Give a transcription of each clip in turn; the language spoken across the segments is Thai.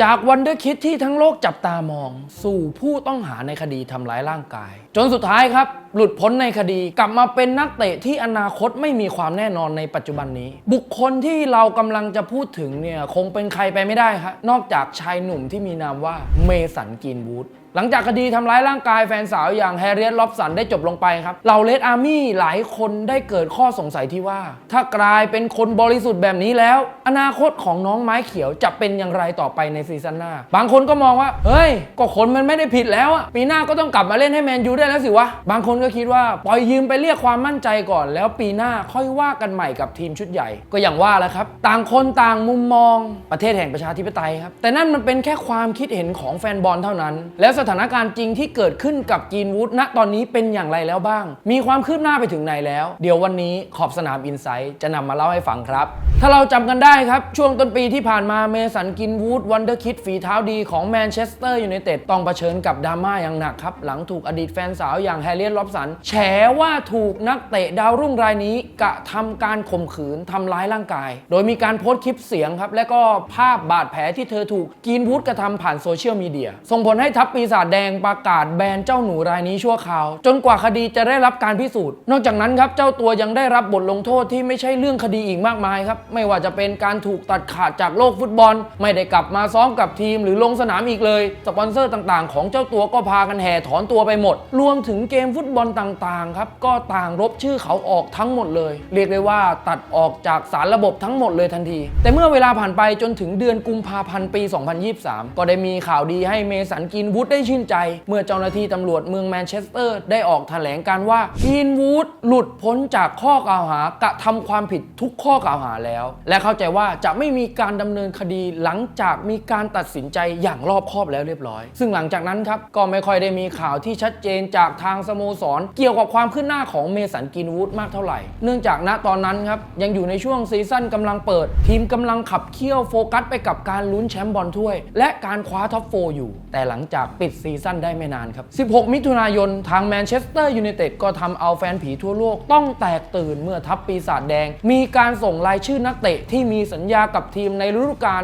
จากวันเดอร์คิดที่ทั้งโลกจับตามอง สู่ผู้ต้องหาในคดีทำร้ายร่างกายจนสุดท้ายครับ หลุดพ้นในคดีกลับมาเป็นนักเตะที่อนาคตไม่มีความแน่นอนในปัจจุบันนี้ บุคคลที่เรากำลังจะพูดถึงเนี่ยคงเป็นใครไปไม่ได้ครับนอกจากชายหนุ่มที่มีนามว่าเมสันกรีนวูดหลังจากคดีทำร้ายร่างกายแฟนสาวอย่างแฮร์เรียตล็อบสันได้จบลงไปครับเหล่าเลดอาร์มี่หลายคนได้เกิดข้อสงสัยที่ว่า ถ้ากลายเป็นคนบริสุทธิ์แบบนี้แล้ว อนาคตของน้องไม้เขียวจะเป็นอย่างไรต่อไปในซีซั่นหน้า บางคนก็มองว่า เฮ้ย ก็คนมันไม่ได้ผิดแล้วอะปีหน้าก็ต้องกลับมาเล่นให้แมนยูได้แล้วสิวะ บางคนก็คิดว่าปล่อยยืมไปเรียกความมั่นใจก่อน แล้วปีหน้าค่อยว่ากันใหม่กับทีมชุดใหญ่ ก็อย่างว่าแหล้วครับ ต่างคนต่างมุมมองประเทศแห่งประชาธิปไตยครับ แต่นั่นมันเป็นแค่ความคิดเห็นของแฟนบอลเท่านั้น แล้วสถานการณ์จริงที่เกิดขึ้นกับกีนวูดณตอนนี้เป็นอย่างไรแล้วบ้าง มีความคืบหน้าไปถึงไหนแล้ว เดี๋ยววันนี้ขอบสนามอินไซต์จะนำมาเล่าให้ฟังครับ ถ้าเราจำกันได้ครับ ช่วงต้นปีที่ผ่านมาเมสันกินวูดวันเดอร์คิดฝีเท้าดีของแมนเชสเตอร์ยูไนเต็ดต้องเผชิญกับดราม่าอย่างหนักครับหลังถูกอดีตแฟนสาวอย่างแฮร์เรียตล็อบสันแฉว่าถูกนักเตะดาวรุ่งรายนี้กระทำการข่มขืนทำร้ายร่างกาย โดยมีการโพสต์คลิปเสียงครับ และก็ภาพบาดแผลที่เธอถูกกินวูดกระทำผ่านโซเชียลมีเดีย ส่งผลให้ทัพปีศาจแดงประกาศแบนเจ้าหนูรายนี้ชั่วคราว จนกว่าคดีจะได้รับการพิสูจน์ นอกจากนั้นครับเจ้าตัวยังได้รับบทลงโทษที่ไม่ใช่เรื่องคดีอีกมากมายครับไม่ว่าจะเป็นการถูกตัดขาดจากโลกฟุตบอล ไม่ได้กลับมาซ้อมกับทีม หรือลงสนามอีกเลย สปอนเซอร์ต่าง ๆ ของเจ้าตัวก็พากันแห่ถอนตัวไปหมดรวมถึงเกมฟุตบอลต่างๆครับก็ต่างลบชื่อเขาออกทั้งหมดเลย เรียกได้ว่าตัดออกจากสารระบบทั้งหมดเลยทันที แต่เมื่อเวลาผ่านไปจนถึงเดือนกุมภาพันธ์ปี 2023 ก็ได้มีข่าวดีให้เมสันกินวูดได้ชื่นใจ เมื่อเจ้าหน้าที่ตำรวจเมืองแมนเชสเตอร์ ได้ออกแถลงการว่ากินวูดหลุดพ้นจากข้อกล่าวหากระทำความผิดทุกข้อกล่าวหาแล้ว และเข้าใจว่าจะไม่มีการดำเนินคดีหลังจากมีการตัดสินใจอย่างรอบคอบแล้วเรียบร้อย ซึ่งหลังจากนั้นครับก็ไม่ค่อยได้มีข่าวที่ชัดเจนจากทางสโมสร เกี่ยวกับความขึ้นหน้าของเมสันกินวูดมากเท่าไหร่ เนื่องจากณตอนนั้นครับยังอยู่ในช่วงซีซั่นกำลังเปิด ทีมกำลังขับเคี่ยวโฟกัสไปกับการลุ้นแชมป์บอลถ้วย และการคว้าท็อปโฟอยู่ แต่หลังจากปิดซีซั่นได้ไม่นานครับ 16 มิถุนายนทางแมนเชสเตอร์ยูไนเต็ดก็ทำเอาแฟนผีทั่วโลกต้องแตกตื่นเมื่อทัพปีศาจแดง มีการส่งรายชื่อนักเตะที่มีสัญญากับทีมในฤดูกาล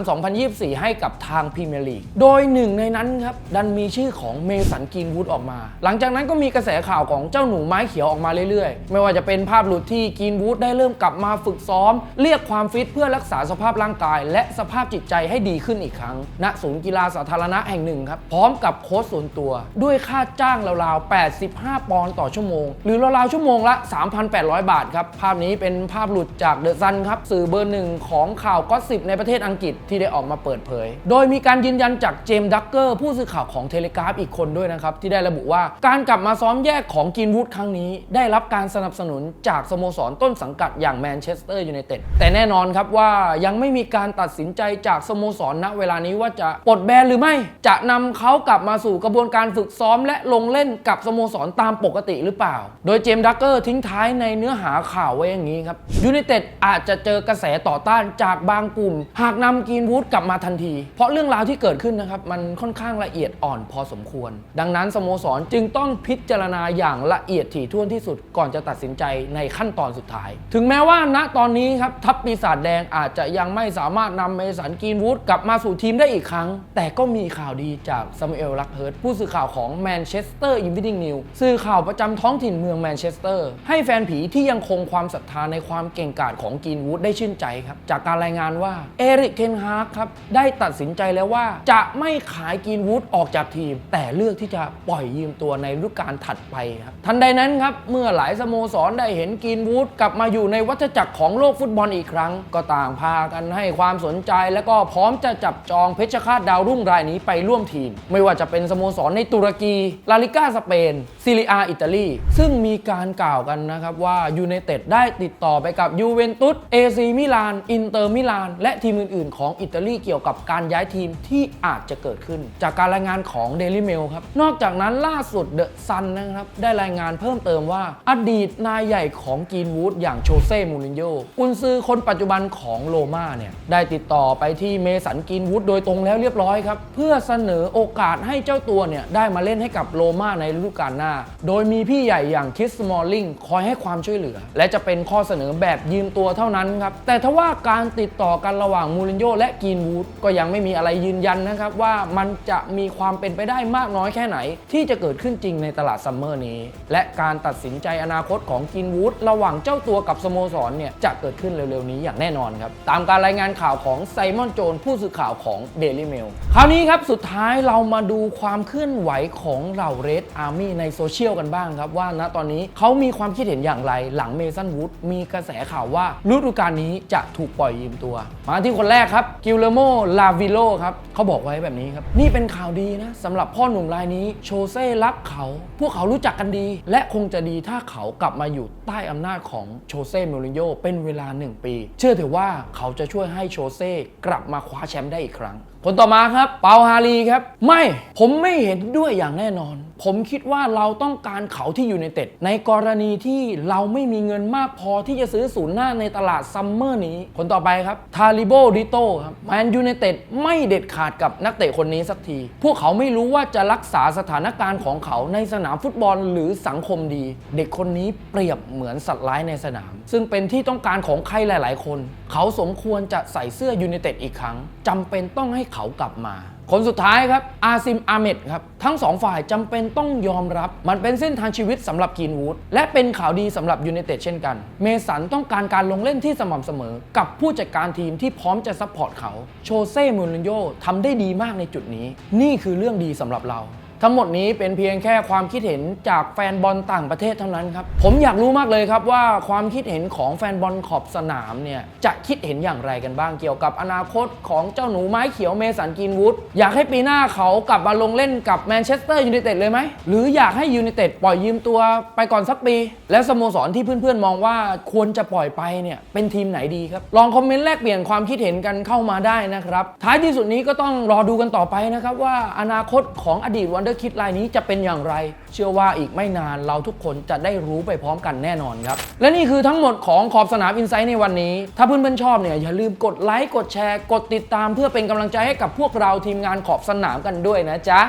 2023-2024 ให้กับทางพรีเมียร์ลีก โดยหนึ่งในนั้นครับดันมีชื่อของเมสันกรีนวูดออกมา หลังจากนั้นก็มีกระแสข่าวของเจ้าหนูไม้เขียวออกมาเรื่อยๆ ไม่ว่าจะเป็นภาพหลุดที่กีนวูดได้เริ่มกลับมาฝึกซ้อม เรียกความฟิตเพื่อรักษาสภาพร่างกาย และสภาพจิตใจให้ดีขึ้นอีกครั้ง ณศูนย์กีฬาสาธารณะแห่งหนึ่งครับพร้อมกับโค้ชส่วนตัว ด้วยค่าจ้างราวๆ 85 ปอนด์ต่อชั่วโมง หรือราวๆชั่วโมงละ 3,800 บาทครับภาพนี้เป็นภาพหลุดจากเดอะซันครับสื่อเบอร์หนึ่งของข่าวก็สิบในประเทศอังกฤษที่ได้ออกมาเปิดเผย โดยมีการยืนยันจากเจมส์ดักเกอร์ผู้สื่อข่าวของเทเลกราฟอีกคนด้วยนะครับที่ได้ระบุว่า การกลับมาซ้อมแยกของกินวูดครั้งนี้ ได้รับการสนับสนุนจากสโมสรต้นสังกัดอย่างแมนเชสเตอร์ยูไนเต็ดแต่แน่นอนครับว่ายังไม่มีการตัดสินใจจากสโมสรณเวลานี้ว่าจะปลดแบนหรือไม่ จะนำเขากลับมาสู่กระบวนการฝึกซ้อม และลงเล่นกับสโมสรตามปกติหรือเปล่า โดยเจมส์ดักเกอร์ทิ้งท้ายในเนื้อหาข่าวไว้อย่างนี้ครับยูไนเต็ดอาจจะเจอกระแสต่อต้านจากบางกลุ่ม หากนำกีนวูดกลับมาทันที เพราะเรื่องราวที่เกิดขึ้นนะครับมันค่อนข้างละเอียดอ่อนพอสมควร ดังนั้นสโมสรจึงต้องพิจารณาอย่างละเอียดถี่ถ้วนที่สุดก่อนจะตัดสินใจในขั้นตอนสุดท้าย ถึงแม้ว่าณตอนนี้ครับทัพปีศาจแดงอาจจะยังไม่สามารถนำเมสันกีนวูดกลับมาสู่ทีมได้อีกครั้ง แต่ก็มีข่าวดีจากซามูเอลลักเฮิร์ตผู้สื่อข่าวของแมนเชสเตอร์อินวิดิงนิวสื่อข่าวประจำท้องถิ่นเมืองแมนเชสเตอร์ให้แฟนผีที่ยังคงความศรัทธาในความเก่งกาจของกีนวูดได้ชื่นใจครับจากการรายงานว่าเอริกเทนฮากครับได้ตัดสินใจแล้วว่าจะไม่ขายกีนวูดออกจากทีม แต่เลือกที่จะปล่อยยืมตัวในฤดูกาลถัดไปครับทันใดนั้นครับเมื่อหลายสโมสรได้เห็นกีนวูดกลับมาอยู่ในวัฏจักรของโลกฟุตบอลอีกครั้ง ก็ต่างพากันให้ความสนใจ และก็พร้อมจะจับจองเพชรฆาตดาวรุ่งรายนี้ไปร่วมทีม ไม่ว่าจะเป็นสโมสรในตุรกีลาลิก้าสเปนซีเรียอิตาลีซึ่งมีการกล่าวกันนะครับว่ายูไนเต็ดได้ติดต่อไปกับยูเวนตุสเอซีมิลานอินเตอร์มิลานและทีมอื่น ๆ ของอิตาลีเกี่ยวกับการย้ายทีมที่อาจจะเกิดขึ้น จากการรายงานของ Daily Mail ครับนอกจากนั้นล่าสุดเดอะซันนะครับ ได้รายงานเพิ่มเติมว่า อดีตนายใหญ่ของกีนวูดอย่างโชเซ่มูรินโญ่กุนซือคนปัจจุบันของโรม่าเนี่ย ได้ติดต่อไปที่เมสันกีนวูดโดยตรงแล้วเรียบร้อยครับ เพื่อเสนอโอกาสให้เจ้าตัวเนี่ย ได้มาเล่นให้กับโรม่าในฤดูกาลหน้า โดยมีพี่ใหญ่อย่างคิสมอลลิงคอยให้ความช่วยเหลือ และจะเป็นข้อเสนอแบบยืมตัวเท่านั้นครับแต่ทว่าการติดต่อกันระหว่างมูรินโญ่และกีนวูดก็ยังไม่มีอะไรยืนยันนะครับว่ามันจะมีความเป็นไปได้มากน้อยแค่ไหนที่ที่จะเกิดขึ้นจริงในตลาดซัมเมอร์นี้ และการตัดสินใจอนาคตของกรีนวูดระหว่างเจ้าตัวกับสโมสรเนี่ยจะเกิดขึ้นเร็วๆนี้อย่างแน่นอนครับ ตามการรายงานข่าวของไซมอนโจนผู้สื่อข่าวของ Daily Mail คราวนี้ครับสุดท้ายเรามาดูความเคลื่อนไหวของเหล่าเรดอาร์มี่ในโซเชียลกันบ้างครับ ว่าณตอนนี้เขามีความคิดเห็นอย่างไรหลังเมสันวูดมีกระแสข่าวว่าฤดูกาลนี้จะถูกปล่อยยืมตัว มาที่คนแรกครับกิลเลโมลาวิโลครับเขาบอกไว้แบบนี้ครับนี่เป็นข่าวดีนะสำหรับพ่อหนุ่มรายนี้โชวเซ่รักเขา พวกเขารู้จักกันดี และคงจะดีถ้าเขากลับมาอยู่ใต้อำนาจของโชเซ่มูรินโญ่เป็นเวลา 1 ปี เชื่อเถอะว่าเขาจะช่วยให้โชเซ่กลับมาคว้าแชมป์ได้อีกครั้งคนต่อมาครับ เปาฮารีครับ ไม่ผมไม่เห็นด้วยอย่างแน่นอน ผมคิดว่าเราต้องการเขาที่อยู่ในเต็ด ในกรณีที่เราไม่มีเงินมากพอที่จะซื้อศูนย์หน้าในตลาดซัมเมอร์นี้คนต่อไปครับทาริโบดิโตครับแมนยูไนเต็ดไม่เด็ดขาดกับนักเตะคนนี้สักที พวกเขาไม่รู้ว่าจะรักษาสถานการณ์ของเขาในสนามฟุตบอลหรือสังคมดี เด็กคนนี้เปรียบเหมือนสัตว์ร้ายในสนาม ซึ่งเป็นที่ต้องการของใครหลาย ๆ คน เขาสมควรจะใส่เสื้อยูไนเต็ดอีกครั้งจำเป็นต้องให้เขากลับมา คนสุดท้ายครับอาซิมอาเมดครับทั้งสองฝ่ายจำเป็นต้องยอมรับ มันเป็นเส้นทางชีวิตสำหรับกีนวูดและเป็นข่าวดีสำหรับยูไนเต็ดเช่นกัน เมสันต้องการการลงเล่นที่สม่ำเสมอ กับผู้จัดการทีมที่พร้อมจะซัพพอร์ตเขาโชเซ่มูรินโญ่ทำได้ดีมากในจุดนี้ นี่คือเรื่องดีสำหรับเรา ทั้งหมดนี้เป็นเพียงแค่ความคิดเห็นจากแฟนบอลต่างประเทศเท่านั้นครับ ผมอยากรู้มากเลยครับว่าความคิดเห็นของแฟนบอลขอบสนามเนี่ยจะคิดเห็นอย่างไรกันบ้างเกี่ยวกับอนาคตของเจ้าหนูไม้เขียวเมสันกรีนวูดอยากให้ปีหน้าเขากลับมาลงเล่นกับแมนเชสเตอร์ยูไนเต็ดเลยไหม หรืออยากให้ยูไนเต็ดปล่อยยืมตัวไปก่อนสักปี และสโมสรที่เพื่อนๆมองว่าควรจะปล่อยไปเนี่ยเป็นทีมไหนดีครับลองคอมเมนต์แลกเปลี่ยนความคิดเห็นกันเข้ามาได้นะครับท้ายที่สุดนี้ก็ต้องรอดูกันต่อไปนะครับว่าอนาคตของอดีตวันเดอร์คิดลายนี้จะเป็นอย่างไร เชื่อว่าอีกไม่นานเราทุกคนจะได้รู้ไปพร้อมกันแน่นอนครับ และนี่คือทั้งหมดของขอบสนามอินไซต์ในวันนี้ ถ้าเพื่อนๆชอบเนี่ยอย่าลืมกดไลค์กดแชร์ กดติดตามเพื่อเป็นกำลังใจให้กับพวกเราทีมงานขอบสนามกันด้วยนะจ๊ะ